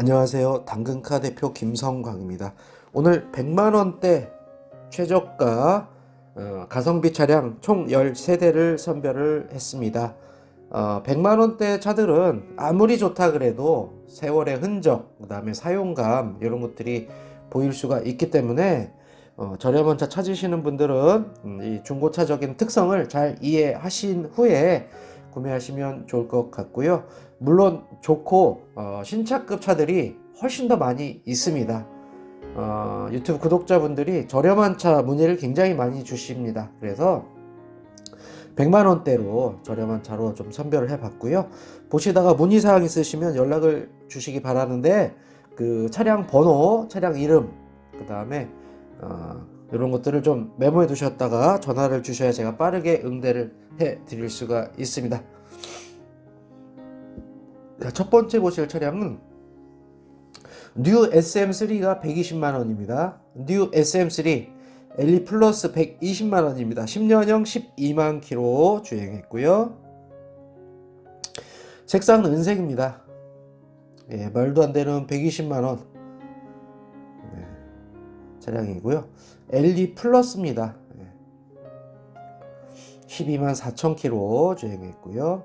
안녕하세요. 당근카 대표 김성광입니다. 오늘 100만원대 최저가 어, 가성비 차량 총 13대를 선별을 했습니다. 어, 100만원대 차들은 아무리 좋다 그래도 세월의 흔적, 그 다음에 사용감 이런 것들이 보일 수가 있기 때문에 어, 저렴한 차 찾으시는 분들은 음, 이 중고차적인 특성을 잘 이해하신 후에 구매하시면 좋을 것 같고요. 물론 좋고 어, 신차급 차들이 훨씬 더 많이 있습니다. 어, 유튜브 구독자분들이 저렴한 차 문의를 굉장히 많이 주십니다. 그래서 100만 원대로 저렴한 차로 좀 선별을 해봤고요. 보시다가 문의 사항 있으시면 연락을 주시기 바라는데 그 차량 번호, 차량 이름, 그 다음에 어, 이런 것들을 좀 메모해 두셨다가 전화를 주셔야 제가 빠르게 응대를 해 드릴 수가 있습니다. 자, 첫 번째 보실 차량은 뉴 SM3가 120만 원입니다. 뉴 SM3 엘리 플러스 120만 원입니다. 10년형 12만 킬로 주행했고요. 색상은 은색입니다. 예, 말도 안 되는 120만 원 네, 차량이고요. 엘리 플러스입니다. 예. 12만 4천 킬로 주행했고요.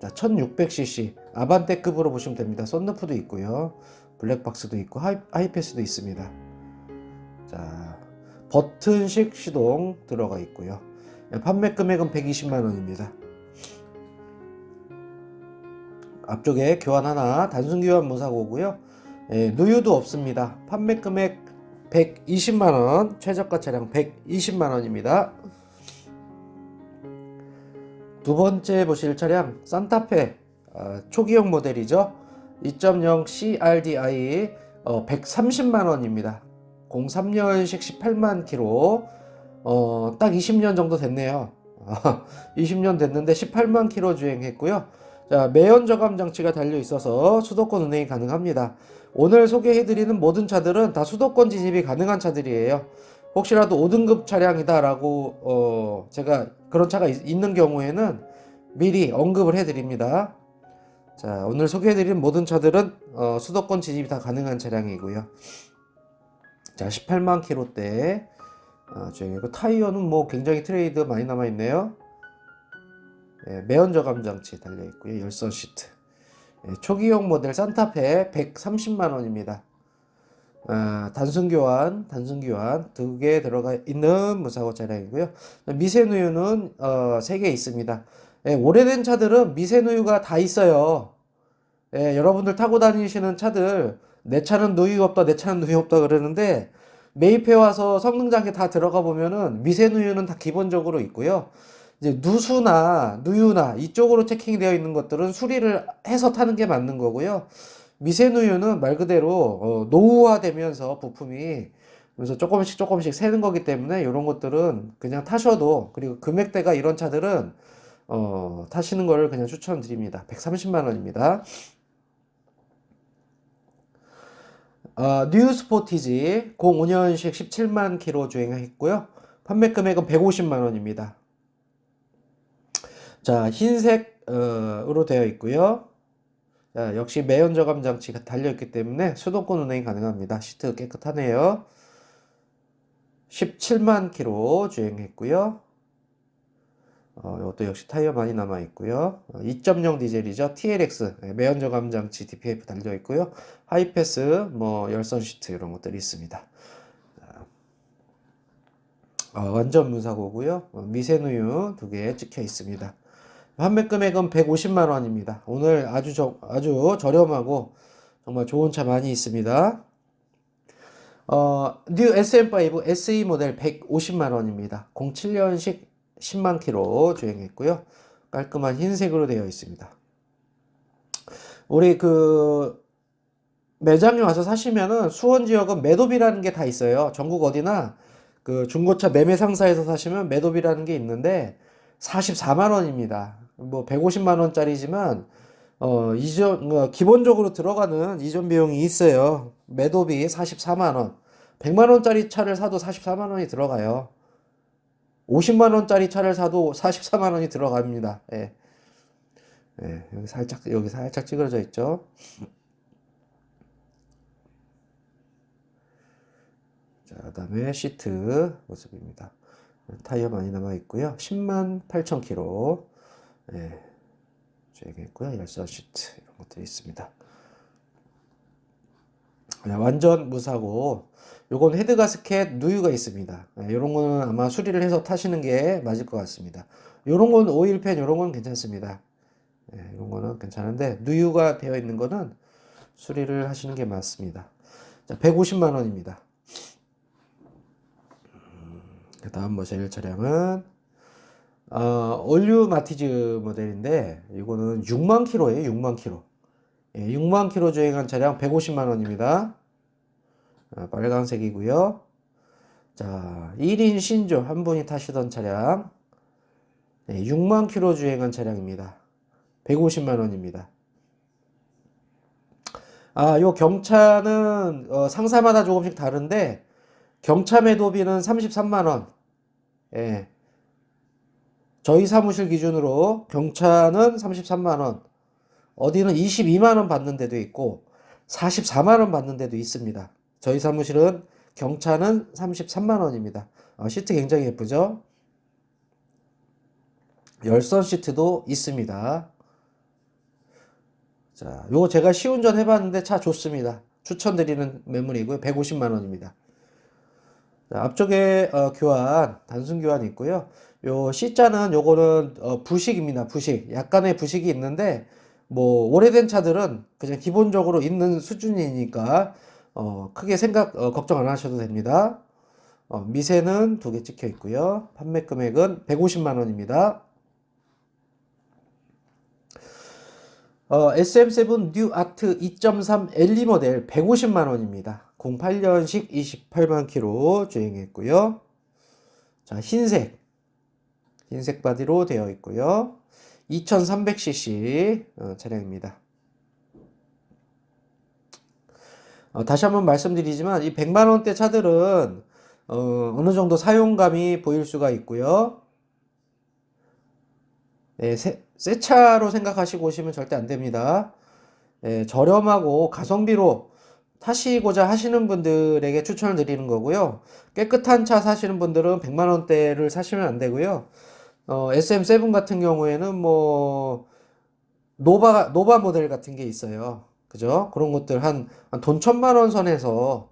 자, 1600cc 아반떼급으로 보시면 됩니다. 썬루프도 있고요. 블랙박스도 있고 하이, 하이패스도 있습니다. 자, 버튼식 시동 들어가 있고요. 예, 판매 금액은 120만 원입니다. 앞쪽에 교환 하나, 단순 교환 무사고고요. 예, 누유도 없습니다. 판매 금액 120만 원, 최저가 차량 120만 원입니다. 두 번째 보실 차량 산타페 어, 초기형 모델이죠. 2.0 CRDI 어, 130만 원입니다. 03년식 18만 킬로 어, 딱 20년 정도 됐네요. 20년 됐는데 18만 킬로 주행했고요. 자, 매연 저감 장치가 달려 있어서 수도권 운행이 가능합니다. 오늘 소개해드리는 모든 차들은 다 수도권 진입이 가능한 차들이에요. 혹시라도 5등급 차량이다라고 어, 제가 그런 차가 있, 는 경우에는 미리 언급을 해드립니다. 자, 오늘 소개해드린 모든 차들은 어, 수도권 진입이 다 가능한 차량이고요. 자, 18만 킬로대 어, 주행이고 타이어는 뭐 굉장히 트레이드 많이 남아 있네요. 예, 매연 저감 장치 달려 있고요. 열선 시트. 예, 초기형 모델 산타페 130만 원입니다. 아, 단순 교환, 단순 교환 두 개 들어가 있는 무사고 차량이고요. 미세누유는 어, 3개 있습니다. 예, 오래된 차들은 미세누유가 다 있어요. 예, 여러분들 타고 다니시는 차들 내 차는 누유 없다, 내 차는 누유 없다 그러는데 매입해 와서 성능장에 다 들어가 보면은 미세누유는 다 기본적으로 있고요. 이제 누수나 누유나 이쪽으로 체킹되어 있는 것들은 수리를 해서 타는 게 맞는 거고요. 미세누유는 말 그대로 어, 노후화되면서 부품이 그래서 조금씩 조금씩 새는 거기 때문에 이런 것들은 그냥 타셔도 그리고 금액대가 이런 차들은 어, 타시는 거를 그냥 추천드립니다. 130만 원입니다. 어, 뉴 스포티지 05년식 17만 킬로 주행했고요. 판매 금액은 150만 원입니다. 자, 흰색으로 되어 있고요. 자, 역시 매연 저감 장치가 달려있기 때문에 수도권 운행이 가능합니다. 시트 깨끗하네요. 17만 킬로 주행했고요. 어, 이것도 역시 타이어 많이 남아 있고요. 어, 2.0 디젤이죠. TLX 네, 매연 저감 장치 DPF 달려 있고요. 하이패스, 뭐 열선 시트 이런 것들이 있습니다. 자, 어, 완전 무사고고요. 어, 미세누유 두 개 찍혀 있습니다. 판매 금액은 150만 원입니다. 오늘 아주 저, 아주 저렴하고 정말 좋은 차 많이 있습니다. 어, 뉴 SM5 SE 모델 150만 원입니다. 07년식 10만 킬로 주행했고요. 깔끔한 흰색으로 되어 있습니다. 우리 그 매장에 와서 사시면은 수원 지역은 매도비라는 게 다 있어요. 전국 어디나 그 중고차 매매 상사에서 사시면 매도비라는 게 있는데 44만 원입니다. 뭐 150만 원짜리지만 어 이전 뭐 기본적으로 들어가는 이전 비용이 있어요. 매도비 44만 원. 100만 원짜리 차를 사도 44만 원이 들어가요. 50만 원짜리 차를 사도 44만 원이 들어갑니다. 예. 예, 여기 살짝 여기 살짝 찌그러져 있죠. 자, 그다음에 시트 모습입니다. 타이어 많이 남아 있고요. 10만 8천 키로. 예. 주행했고요. 열선 시트 이런 것들이 있습니다. 그냥 완전 무사고 요건 헤드 가스켓 누유가 있습니다. 이런 거는 아마 수리를 해서 타시는 게 맞을 것 같습니다. 요런 건 오일팬 요런 건 괜찮습니다. 예, 이런 거는 괜찮은데 누유가 되어 있는 거는 수리를 하시는 게 맞습니다. 자, 150만 원입니다. 그 다음 모델 차량은 어, 올류 마티즈 모델인데 이거는 6만 킬로예요. 6만 킬로. 예, 6만 킬로 주행한 차량 150만 원입니다. 아, 빨간색이고요. 자, 1인 신조 한 분이 타시던 차량 네, 6만 킬로 주행한 차량입니다. 150만 원입니다. 아, 요 경차는 어, 상사마다 조금씩 다른데 경차 매도비는 33만 원. 예. 저희 사무실 기준으로 경차는 33만 원. 어디는 22만 원 받는 데도 있고 44만 원 받는 데도 있습니다. 저희 사무실은 경차는 33만 원입니다. 어, 시트 굉장히 예쁘죠? 열선 시트도 있습니다. 자, 요거 제가 시운전 해봤는데 차 좋습니다. 추천드리는 매물이고요. 150만 원입니다. 자, 앞쪽에 어, 교환, 단순 교환이 있고요. 요 C자는 요거는 어, 부식입니다. 부식. 약간의 부식이 있는데 뭐 오래된 차들은 그냥 기본적으로 있는 수준이니까 어, 크게 생각 어, 걱정 안 하셔도 됩니다. 어, 미세는 두 개 찍혀 있고요. 판매 금액은 150만 원입니다. 어, SM7 뉴 아트 2.3 LE 모델 150만 원입니다. 08년식 28만 킬로 주행했고요. 자, 흰색. 흰색 바디로 되어 있고요. 2300cc 어, 차량입니다. 어, 다시 한번 말씀드리지만 이 100만 원대 차들은 어, 어느 정도 사용감이 보일 수가 있고요. 네, 새, 새 차로 생각하시고 오시면 절대 안 됩니다. 네, 저렴하고 가성비로 타시고자 하시는 분들에게 추천을 드리는 거고요. 깨끗한 차 사시는 분들은 100만 원대를 사시면 안 되고요. 어, SM7 같은 경우에는 뭐 노바 노바 모델 같은 게 있어요. 그죠? 그런 것들 한 돈 천만 원 선에서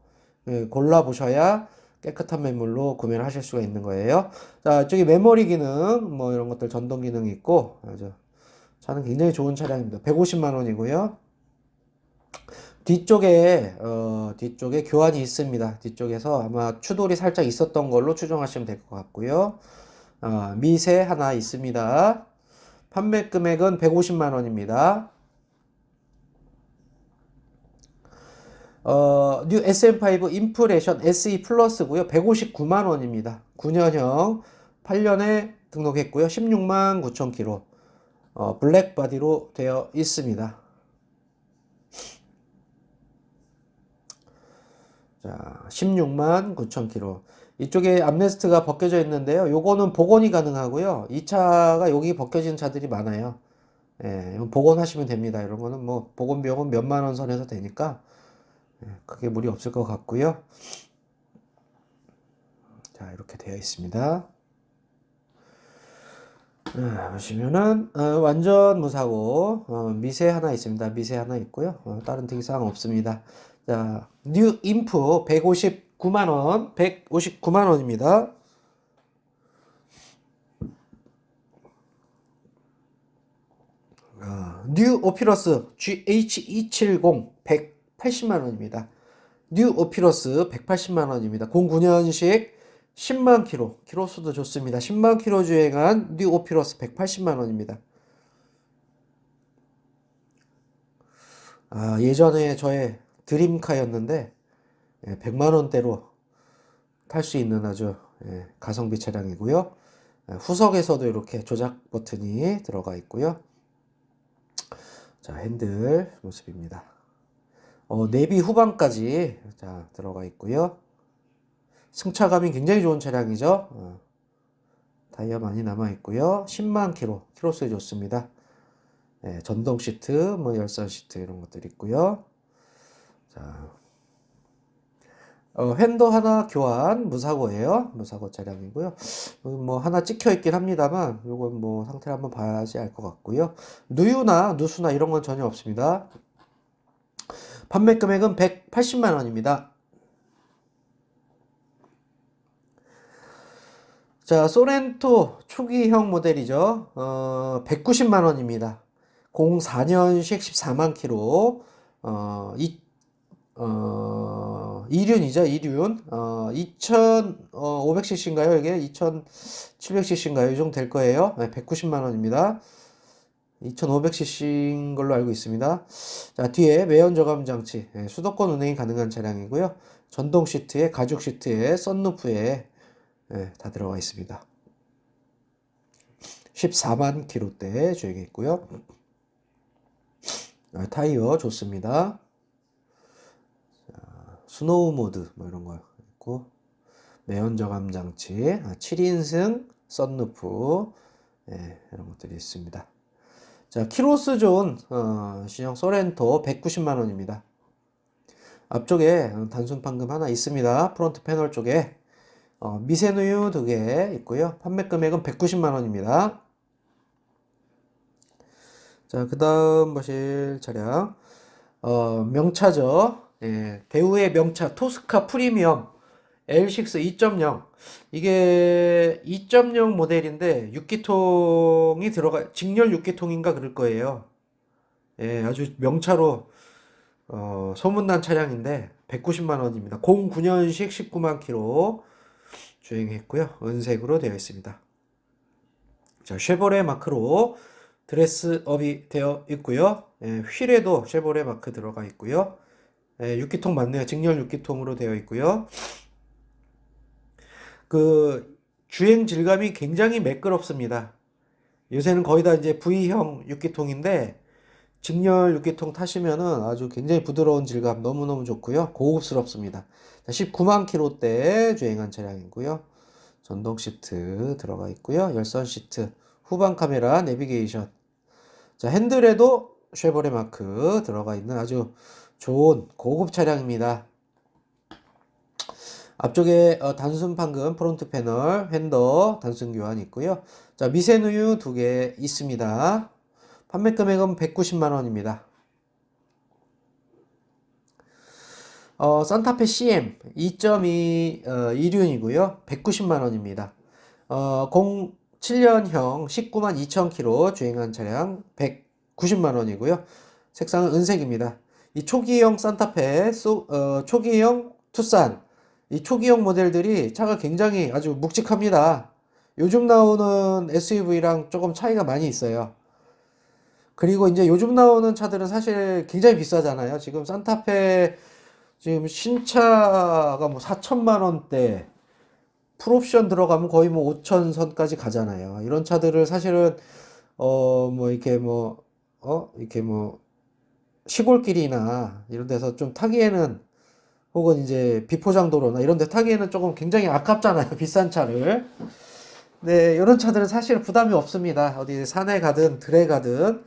예, 골라 보셔야 깨끗한 매물로 구매를 하실 수가 있는 거예요. 자, 저기 메모리 기능 뭐 이런 것들 전동 기능이 있고 아주 차는 굉장히 좋은 차량입니다. 150만 원이고요. 뒤쪽에 어, 뒤쪽에 교환이 있습니다. 뒤쪽에서 아마 추돌이 살짝 있었던 걸로 추정하시면 될 것 같고요. 어, 미세 하나 있습니다. 판매 금액은 150만 원입니다. 어, 뉴 SM5 인프레션 SE 플러스고요. 159만 원입니다. 9년형 8년에 등록했고요. 16만 9천 킬로. 어, 블랙 바디로 되어 있습니다. 자, 16만 9천 킬로. 이쪽에 암레스트가 벗겨져 있는데요. 요거는 복원이 가능하고요. 이 차가 여기 벗겨진 차들이 많아요. 예, 복원하시면 됩니다. 이런 거는 뭐 복원 비용은 몇만 원 선에서 되니까 예, 크게 무리 없을 것 같고요. 자, 이렇게 되어 있습니다. 아, 보시면은 어, 완전 무사고 어, 미세 하나 있습니다. 미세 하나 있고요. 어, 다른 특이사항 없습니다. 자, 뉴 인프 159만 원, 159만 원입니다. 아, 뉴 오피러스 GH270 180만 원입니다. 뉴 오피러스 180만 원입니다. 09년식 10만 킬로, 킬로수도 좋습니다. 10만 킬로 주행한 뉴 오피러스 180만 원입니다. 아, 예전에 저의 드림카였는데 100만 원대로 탈 수 있는 아주 예, 가성비 차량이고요. 예, 후석에서도 이렇게 조작 버튼이 들어가 있고요. 자, 핸들 모습입니다. 어, 내비 후방까지 자, 들어가 있고요. 승차감이 굉장히 좋은 차량이죠. 어, 타이어 많이 남아 있고요. 10만 킬로, 킬로수에 좋습니다. 예, 전동 시트, 뭐 열선 시트 이런 것들 있고요. 자, 어, 휀더 하나 교환 무사고예요. 무사고 차량이고요. 뭐 하나 찍혀 있긴 합니다만 요건 뭐 상태를 한번 봐야지 알 것 같고요. 누유나 누수나 이런 건 전혀 없습니다. 판매 금액은 180만 원입니다. 자, 소렌토 초기형 모델이죠. 어, 190만 원입니다. 04년식 14만 킬로. 어, 이, 어, 이륜이죠, 이륜. 어, 2,500cc인가요? 이게 2,700cc인가요? 이 정도 될 거예요. 네, 190만 원입니다. 2,500cc인 걸로 알고 있습니다. 자, 뒤에 매연 저감 장치, 예, 수도권 운행이 가능한 차량이고요. 전동 시트에, 가죽 시트에, 썬루프에 예, 다 들어가 있습니다. 14만 킬로대 주행해 있고요. 아, 타이어 좋습니다. 자, 스노우 모드 뭐 이런 거 있고 매연 저감 장치, 아, 7인승 썬루프 예, 이런 것들이 있습니다. 자, 키로스 존 어, 신형 소렌토 190만 원입니다. 앞쪽에 단순 판금 하나 있습니다. 프론트 패널 쪽에 어, 미세누유 두 개 있고요. 판매 금액은 190만 원입니다. 자, 그 다음 보실 차량 어, 명차죠. 예, 대우의 명차 토스카 프리미엄 L6 2.0 이게 2.0 모델인데 6기통이 들어가 직렬 6기통인가 그럴 거예요. 예, 아주 명차로 어, 소문난 차량인데 190만 원입니다. 09년식 19만 킬로 주행했고요. 은색으로 되어 있습니다. 자, 쉐보레 마크로 드레스업이 되어 있고요. 예, 휠에도 쉐보레 마크 들어가 있고요. 예, 6기통 맞네요. 직렬 6기통으로 되어 있고요. 그 주행 질감이 굉장히 매끄럽습니다. 요새는 거의 다 이제 V형 6기통인데 직렬 6기통 타시면은 아주 굉장히 부드러운 질감 너무너무 좋고요. 고급스럽습니다. 19만 킬로대 주행한 차량이고요. 전동 시트 들어가 있고요. 열선 시트, 후방 카메라, 내비게이션. 자, 핸들에도 쉐보레 마크 들어가 있는 아주 좋은 고급 차량입니다. 앞쪽에 어, 단순 판금 프론트 패널 핸더 단순 교환 있고요. 자, 미세누유 두 개 있습니다. 판매 금액은 190만 원입니다. 어, 산타페 CM 2.2 어, 2륜이고요. 190만 원입니다. 어, 07년형 19만 2천 킬로 주행한 차량 190만 원이고요. 색상은 은색입니다. 이 초기형 산타페, 소, 어, 초기형 투싼 이 초기형 모델들이 차가 굉장히 아주 묵직합니다. 요즘 나오는 SUV랑 조금 차이가 많이 있어요. 그리고 이제 요즘 나오는 차들은 사실 굉장히 비싸잖아요. 지금 산타페 지금 신차가 뭐 4천만 원대 풀옵션 들어가면 거의 뭐 5천 선까지 가잖아요. 이런 차들을 사실은 어 뭐 이렇게 뭐어 이렇게 뭐 시골길이나 이런 데서 좀 타기에는 혹은 이제 비포장도로나 이런 데 타기에는 조금 굉장히 아깝잖아요. 비싼 차를. 네, 이런 차들은 사실 부담이 없습니다. 어디 산에 가든 들에 가든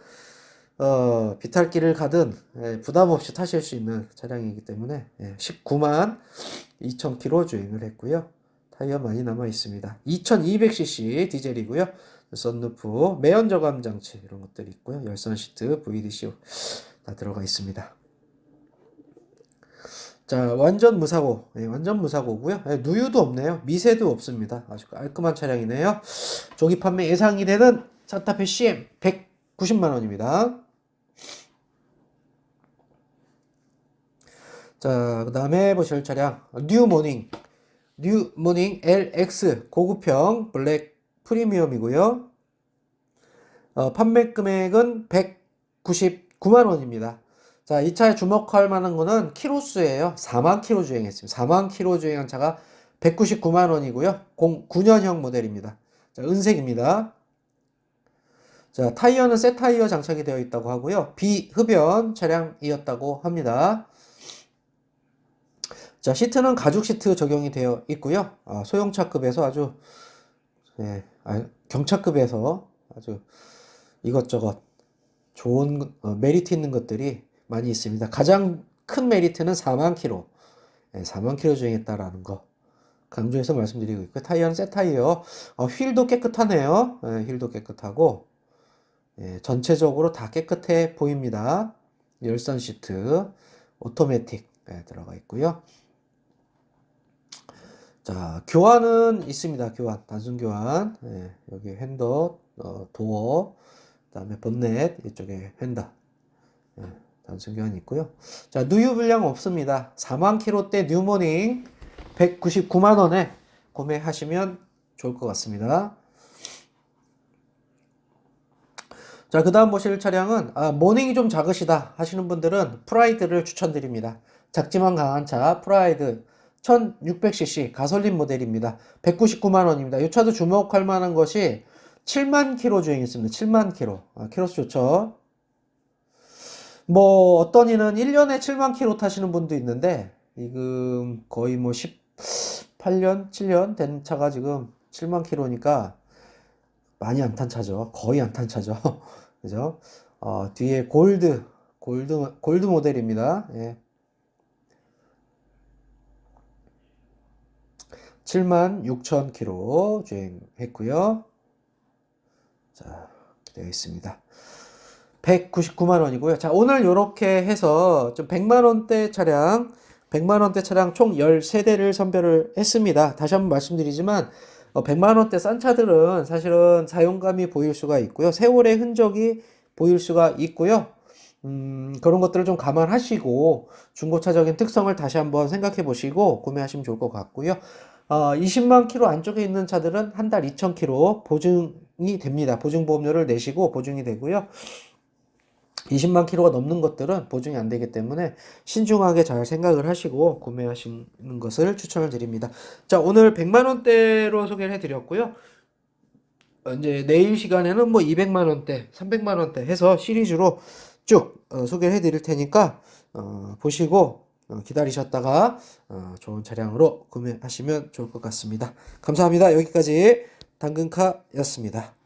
어, 비탈길을 가든 예, 부담 없이 타실 수 있는 차량이기 때문에 예, 19만 2천 킬로 주행을 했고요. 타이어 많이 남아 있습니다. 2200cc 디젤이고요. 썬루프, 매연 저감 장치 이런 것들이 있고요. 열선 시트, VDC 다 들어가 있습니다. 자, 완전 무사고, 예, 완전 무사고고요. 예, 누유도 없네요. 미세도 없습니다. 아주 깔끔한 차량이네요. 조기 판매 예상이 되는 산타페 CM 190만 원입니다. 자, 그 다음에 보실 차량 뉴 모닝 뉴 모닝 LX 고급형 블랙 프리미엄이고요. 어, 판매 금액은 199만 원입니다. 자, 이 차에 주목할 만한 거는 키로수예요. 4만 킬로 주행했습니다. 4만 킬로 주행한 차가 199만 원이고요. 09년형 모델입니다. 자, 은색입니다. 자, 타이어는 새 타이어 장착이 되어 있다고 하고요. 비흡연 차량이었다고 합니다. 자, 시트는 가죽 시트 적용이 되어 있고요. 아, 소형차급에서 아주 예, 아, 경차급에서 아주 이것저것 좋은 어, 메리트 있는 것들이 많이 있습니다. 가장 큰 메리트는 4만 킬로. 예, 4만 킬로 주행했다라는 거 강조해서 말씀드리고 있고요. 타이어는 새 타이어. 어, 휠도 깨끗하네요. 예, 휠도 깨끗하고 예, 전체적으로 다 깨끗해 보입니다. 열선 시트, 오토매틱 예, 들어가 있고요. 자, 교환은 있습니다. 교환, 단순 교환. 예, 여기 핸더, 어, 도어, 그 다음에 본넷 이쪽에 휀다. 예, 단순 교환이 있고요. 자, 누유 불량 없습니다. 4만 킬로대 뉴모닝 199만 원에 구매하시면 좋을 것 같습니다. 자, 그 다음 보실 차량은, 아, 모닝이 좀 작으시다 하시는 분들은 프라이드를 추천드립니다. 작지만 강한 차, 프라이드 1600cc 가솔린 모델입니다. 199만원입니다. 이 차도 주목할 만한 것이 7만 킬로 주행했습니다. 7만 킬로. 아, 키로수 좋죠. 뭐, 어떤 이는 1년에 7만 킬로 타시는 분도 있는데, 지금 거의 뭐 18년, 7년 된 차가 지금 7만 킬로니까 많이 안 탄 차죠. 거의 안 탄 차죠. 그죠? 어, 뒤에 골드, 골드, 골드 모델입니다. 예. 7만 6천 킬로 주행했고요. 자, 되어 있습니다. 199만 원이고요. 자, 오늘 이렇게 해서 좀 100만 원대 차량, 100만 원대 차량 총 13대를 선별을 했습니다. 다시 한번 말씀드리지만 어, 100만 원대 싼 차들은 사실은 사용감이 보일 수가 있고요. 세월의 흔적이 보일 수가 있고요. 음, 그런 것들을 좀 감안하시고 중고차적인 특성을 다시 한번 생각해 보시고 구매하시면 좋을 것 같고요. 어, 20만 킬로 안쪽에 있는 차들은 한 달 2천 킬로 보증이 됩니다. 보증보험료를 내시고 보증이 되고요. 20만 킬로가 넘는 것들은 보증이 안 되기 때문에 신중하게 잘 생각을 하시고 구매하시는 것을 추천을 드립니다. 자, 오늘 100만 원대로 소개를 해 드렸고요. 어, 이제 내일 시간에는 뭐 200만 원대, 300만 원대 해서 시리즈로 쭉 어, 소개를 해 드릴 테니까 어, 보시고 어, 기다리셨다가 어, 좋은 차량으로 구매하시면 좋을 것 같습니다. 감사합니다. 여기까지 당근카였습니다.